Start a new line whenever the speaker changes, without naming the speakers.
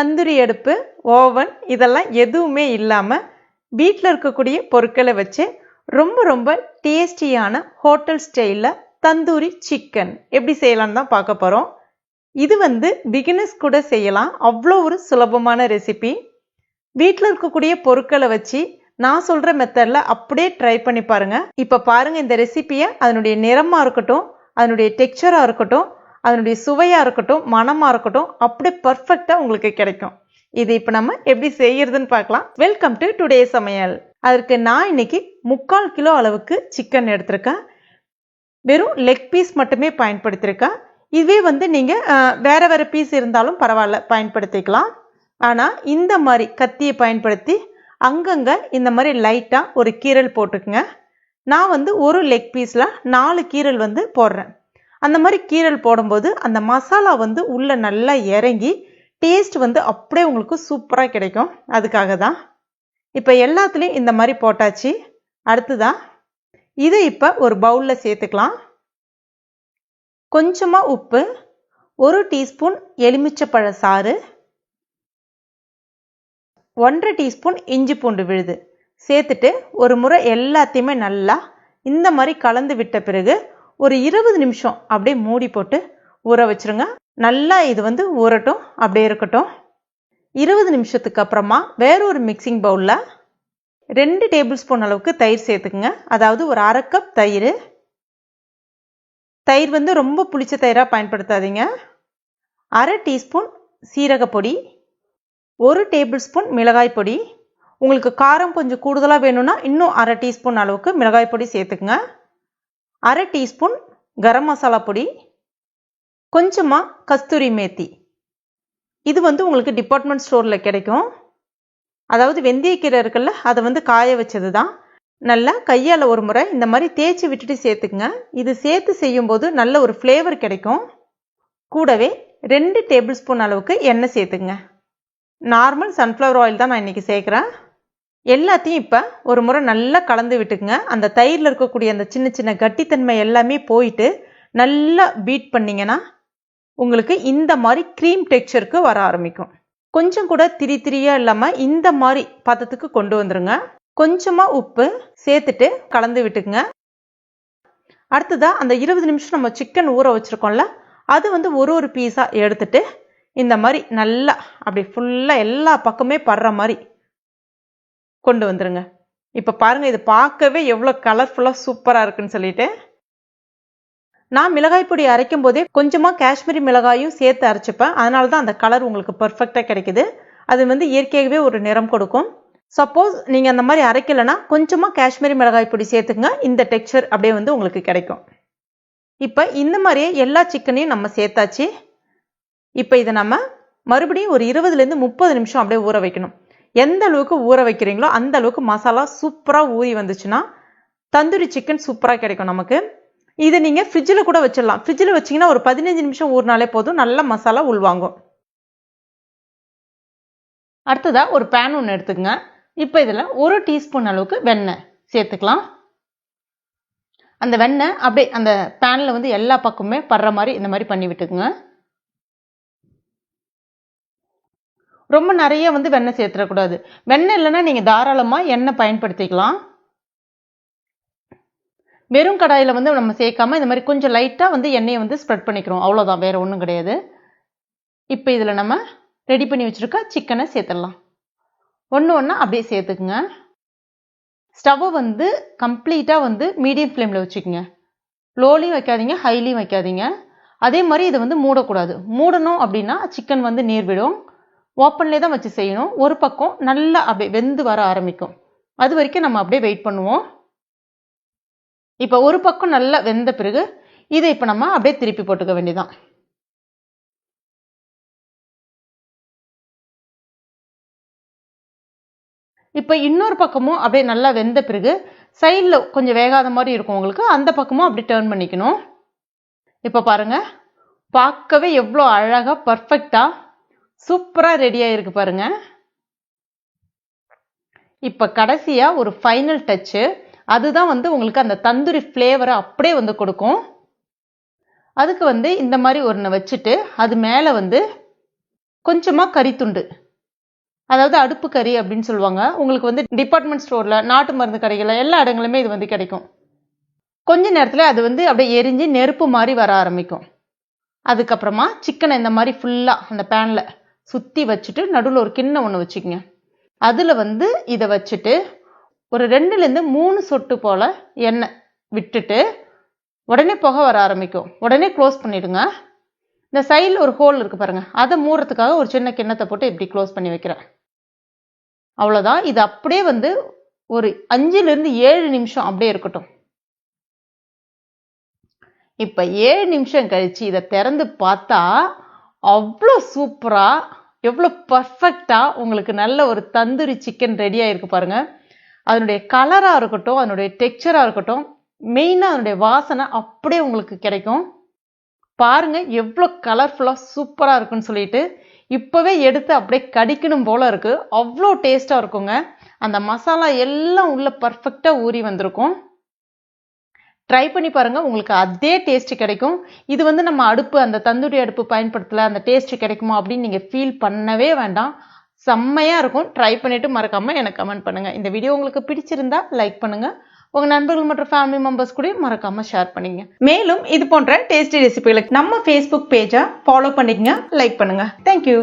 தந்தூரி அடுப்பு ஓவன் இதெல்லாம் எதுவுமே இல்லாமல் வீட்டில் இருக்கக்கூடிய பொருட்களை வச்சு ரொம்ப ரொம்ப டேஸ்டியான ஹோட்டல் ஸ்டைலில் தந்தூரி சிக்கன் எப்படி செய்யலான்னு தான் பார்க்க போகிறோம் இது வந்து பிகினர்ஸ் கூட செய்யலாம். அவ்வளோ ஒரு சுலபமான ரெசிபி வீட்டில் இருக்கக்கூடிய பொருட்களை வச்சு நான் சொல்கிற மெத்தடில் அப்படியே ட்ரை பண்ணி பாருங்கள் இப்போ பாருங்கள் இந்த ரெசிப்பியை அதனுடைய நிறமாக இருக்கட்டும் அதனுடைய டெக்ஸ்சராக இருக்கட்டும் அதனுடைய சுவையாக இருக்கட்டும் மனமாக இருக்கட்டும் அப்படியே பர்ஃபெக்டாக உங்களுக்கு கிடைக்கும். இது இப்போ நம்ம எப்படி செய்யறதுன்னு பார்க்கலாம். வெல்கம் டு டுடே சமையல். அதற்கு நான் இன்னைக்கு முக்கால் கிலோ அளவுக்கு சிக்கன் எடுத்திருக்கேன். வெறும் லெக் பீஸ் மட்டுமே பயன்படுத்தியிருக்கேன் இதுவே வந்து நீங்கள் வேறு வேறு பீஸ் இருந்தாலும் பரவாயில்ல பயன்படுத்திக்கலாம். ஆனால் இந்த மாதிரி கத்தியை பயன்படுத்தி அங்கங்கே இந்த மாதிரி லைட்டாக ஒரு கீரல் போட்டுக்குங்க. நான் வந்து ஒரு லெக் பீஸில் நாலு கீரல் வந்து போடுறேன். அந்த மாதிரி கீரல் போடும்போது அந்த மசாலா வந்து உள்ளே நல்லா இறங்கி டேஸ்ட் வந்து அப்படியே உங்களுக்கு சூப்பராக கிடைக்கும். அதுக்காக தான். இப்போ எல்லாத்துலேயும் இந்த மாதிரி போட்டாச்சு. அடுத்ததான் இதை இப்போ ஒரு பவுலில் சேர்த்துக்கலாம். கொஞ்சமாக உப்பு ஒரு டீஸ்பூன் எலுமிச்சப்பழ சாறு ஒன்றரை டீஸ்பூன் இஞ்சி பூண்டு விழுது. சேர்த்துட்டு ஒரு முறை எல்லாத்தையுமே நல்லா இந்த மாதிரி கலந்து விட்ட பிறகு ஒரு இருபது நிமிஷம் அப்படியே மூடி போட்டு ஊற வச்சுருங்க. நல்லா இது வந்து ஊறட்டும். அப்படியே இருக்கட்டும். இருபது நிமிஷத்துக்கு அப்புறமா வேறொரு மிக்சிங் பவுலில் ரெண்டு டேபிள் ஸ்பூன் அளவுக்கு தயிர் சேர்த்துக்குங்க. அதாவது ஒரு அரை கப் தயிர். தயிர் வந்து ரொம்ப புளிச்ச தயிராக பயன்படுத்தாதீங்க. அரை டீஸ்பூன் சீரகப்பொடி. ஒரு டேபிள் ஸ்பூன் மிளகாய் பொடி. உங்களுக்கு காரம் கொஞ்சம் கூடுதலாக வேணும்னா இன்னும் அரை டீஸ்பூன் அளவுக்கு மிளகாய் பொடி சேர்த்துக்குங்க. அரை டீஸ்பூன் கரம் மசாலா பொடி கொஞ்சமாக கஸ்தூரி மேத்தி. இது வந்து உங்களுக்கு டிபார்ட்மெண்ட் ஸ்டோரில் கிடைக்கும். அதாவது வெந்தயக்கீரை இருக்குல்ல அதை வந்து காய வச்சது தான் நல்லா கையால் ஒரு முறை இந்த மாதிரி தேய்ச்சி விட்டுட்டு சேர்த்துக்குங்க. இது சேர்த்து செய்யும்போது நல்ல ஒரு ஃப்ளேவர் கிடைக்கும். கூடவே ரெண்டு டேபிள் ஸ்பூன் அளவுக்கு எண்ணெய் சேர்த்துக்குங்க. நார்மல் சன்ஃப்ளவர் ஆயில் தான் நான் இன்றைக்கி சேர்க்குறேன். எல்லாத்தையும் இப்போ ஒரு முறை நல்லா கலந்து விட்டுக்குங்க. அந்த தயிரில் இருக்கக்கூடிய அந்த சின்ன சின்ன கட்டித்தன்மை எல்லாமே போயிட்டு நல்லா பீட் பண்ணிங்கன்னா உங்களுக்கு இந்த மாதிரி க்ரீம் டெக்ஸ்சருக்கு வர ஆரம்பிக்கும். கொஞ்சம் கூட திரி திரியாக இல்லாமல் இந்த மாதிரி பதத்துக்கு கொண்டு வந்துருங்க. கொஞ்சமாக உப்பு சேர்த்துட்டு கலந்து விட்டுக்குங்க. அடுத்ததாக அந்த இருபது நிமிஷம் நம்ம சிக்கன் ஊற வச்சுருக்கோம்ல அது வந்து ஒரு ஒரு பீஸாக எடுத்துட்டு இந்த மாதிரி நல்லா அப்படி ஃபுல்லாக எல்லா பக்கமே படுற மாதிரி கொண்டு வந்துருங்க. இப்போ பாருங்கள் இது பார்க்கவே எவ்வளோ கலர்ஃபுல்லாக சூப்பராக இருக்குன்னு சொல்லிட்டு. நான் மிளகாய் பொடி அரைக்கும் போதே கொஞ்சமாக காஷ்மீரி மிளகாயும் சேர்த்து அரைச்சிப்பேன். அதனால தான் அந்த கலர் உங்களுக்கு பர்ஃபெக்டாக கிடைக்குது. அது வந்து இயற்கையாகவே ஒரு நிறம் கொடுக்கும். சப்போஸ் நீங்கள் அந்த மாதிரி அரைக்கலைன்னா கொஞ்சமாக காஷ்மீரி மிளகாய் பொடி சேர்த்துங்க இந்த டெக்ஸ்சர் அப்படியே வந்து உங்களுக்கு கிடைக்கும். இப்போ இந்த மாதிரியே எல்லா சிக்கனையும் நம்ம சேர்த்தாச்சு. இப்போ இதை நம்ம மறுபடியும் ஒரு இருபதுலேருந்து முப்பது நிமிஷம் அப்படியே ஊற வைக்கணும். எந்த அளவுக்கு ஊற வைக்கிறீங்களோ அந்த அளவுக்கு மசாலா சூப்பராக ஊறி வந்துச்சுன்னா தந்தூரி சிக்கன் சூப்பராக கிடைக்கும் நமக்கு. இதை நீங்கள் ஃப்ரிட்ஜில் கூட வச்சிடலாம். ஃப்ரிட்ஜில் வச்சிங்கன்னா ஒரு பதினஞ்சு நிமிஷம் ஊறினாலே போதும் நல்ல மசாலா உள்வாங்கும் அடுத்ததாக ஒரு பேன் ஒன்று எடுத்துக்கங்க. இப்போ இதில் ஒரு டீஸ்பூன் அளவுக்கு வெண்ணெய் சேர்த்துக்கலாம். அந்த வெண்ணெய் அப்படியே அந்த பேனில் வந்து எல்லா பக்கமுமே படுற மாதிரி இந்த மாதிரி பண்ணி விட்டுக்குங்க. ரொம்ப நிறைய வந்து வெண்ணெய் சேர்த்துடக்கூடாது. வெண்ணெய் இல்லைன்னா நீங்கள் தாராளமாக எண்ணெய் பயன்படுத்திக்கலாம். வெறும் கடாயில் வந்து நம்ம சேர்க்காம இந்த மாதிரி கொஞ்சம் லைட்டாக வந்து எண்ணெயை வந்து ஸ்ப்ரெட் பண்ணிக்கிறோம். அவ்வளோதான் வேறு ஒன்றும் கிடையாது. இப்போ இதில் நம்ம ரெடி பண்ணி வச்சுருக்க சிக்கனை சேர்த்துடலாம். ஒன்று ஒன்றா அப்படியே சேர்த்துக்குங்க. ஸ்டவ்வை வந்து கம்ப்ளீட்டாக வந்து மீடியம் ஃப்ளேமில் வச்சுக்கோங்க. லோலையும் வைக்காதீங்க ஹைலையும் வைக்காதீங்க. அதே மாதிரி இதை வந்து மூடக்கூடாது. மூடணும் அப்படின்னா சிக்கன் வந்து நீர் விடும். ஓப்பன்லேயே தான் வச்சு செய்யணும். ஒரு பக்கம் நல்லா அப்படியே வெந்து வர ஆரம்பிக்கும். அது வரைக்கும் நம்ம அப்படியே வெயிட் பண்ணுவோம். இப்போ ஒரு பக்கம் நல்லா வெந்த பிறகு இதை இப்போ நம்ம அப்படியே திருப்பி போட்டுக்க வேண்டியதான் இப்போ இன்னொரு பக்கமும் அப்படியே நல்லா வெந்த பிறகு சைடில் கொஞ்சம் வேகாத மாதிரி இருக்கும் உங்களுக்கு அந்த பக்கமும் அப்படி டேர்ன் பண்ணிக்கணும். இப்போ பாருங்க. பார்க்கவே எவ்வளோ அழகாக பர்ஃபெக்டாக சூப்பராக ரெடியாக இருக்கு பாருங்க. இப்போ கடைசியாக ஒரு ஃபைனல் டச்சு அதுதான் வந்து உங்களுக்கு அந்த தந்தூரி ஃப்ளேவரை அப்படியே வந்து கொடுக்கும். அதுக்கு வந்து இந்த மாதிரி ஒன்று வச்சுட்டு அது மேலே வந்து கொஞ்சமாக கறித்துண்டு. அதாவது அடுப்பு கறி அப்படின்னு சொல்லுவாங்க. உங்களுக்கு வந்து டிபார்ட்மெண்ட் ஸ்டோரில் நாட்டு மருந்து கடைகளில் எல்லா இடங்களுமே இது வந்து கிடைக்கும். கொஞ்ச நேரத்தில் அது வந்து அப்படியே எரிஞ்சு நெருப்பு மாதிரி வர ஆரம்பிக்கும். அதுக்கப்புறமா சிக்கனை இந்த மாதிரி ஃபுல்லாக அந்த பேனில் சுற்றி வச்சுட்டு நடுவில் ஒரு கிண்ணம் ஒன்று வச்சுக்கோங்க. அதில் வந்து இதை வச்சுட்டு ஒரு ரெண்டுலேருந்து மூணு சொட்டு போல் எண்ணெய் விட்டுட்டு உடனே புகை வர ஆரம்பிக்கும். உடனே க்ளோஸ் பண்ணிவிடுங்க இந்த சைடில் ஒரு ஹோல் இருக்குது பாருங்கள் அதை மூடுறதுக்காக ஒரு சின்ன கிண்ணத்தை போட்டு இப்படி க்ளோஸ் பண்ணி வைக்கிறேன். அவ்வளோதான் இது அப்படியே வந்து ஒரு அஞ்சுலேருந்து ஏழு நிமிஷம் அப்படியே இருக்கட்டும். இப்போ ஏழு நிமிஷம் கழிச்சு இதை திறந்து பார்த்தா அவ்வளோ சூப்பராக எவ்வளோ பர்ஃபெக்டாக உங்களுக்கு நல்ல ஒரு தந்தூரி சிக்கன் ரெடியாக இருக்கு பாருங்க. அதனுடைய கலராக இருக்கட்டும் அதனுடைய டெக்ஸ்சராக இருக்கட்டும் மெயினாக அதனுடைய வாசனை அப்படியே உங்களுக்கு கிடைக்கும். பாருங்கள் எவ்வளோ கலர்ஃபுல்லாக சூப்பராக இருக்குன்னு சொல்லிட்டு இப்போவே எடுத்து அப்படியே கடிக்கணும் போல் இருக்குது அவ்வளோ டேஸ்ட்டாக இருக்குங்க. அந்த மசாலா எல்லாம் உள்ள பர்ஃபெக்டாக ஊறி வந்திருக்கும். ட்ரை பண்ணி பாருங்கள் உங்களுக்கு அதே டேஸ்ட் கிடைக்கும். இது வந்து நம்ம அடுப்பு அந்த தந்தூரி அடுப்பு பயன்படுத்தல அந்த டேஸ்ட் கிடைக்குமா அப்படின்னு நீங்கள் ஃபீல் பண்ணவே வேண்டாம். செம்மையாக இருக்கும். ட்ரை பண்ணிவிட்டு மறக்காமல் எனக்கு கமெண்ட் பண்ணுங்கள் இந்த வீடியோ உங்களுக்கு பிடிச்சிருந்தா லைக் பண்ணுங்கள் உங்கள் நண்பர்கள் மற்றும் ஃபேமிலி மெம்பர்ஸ் கூட மறக்காம ஷேர் பண்ணிங்க. மேலும் இது போன்ற டேஸ்டி ரெசிபிகளுக்கு நம்ம ஃபேஸ்புக் பேஜை ஃபாலோ பண்ணிக்கங்க லைக் பண்ணுங்கள் தேங்க்யூ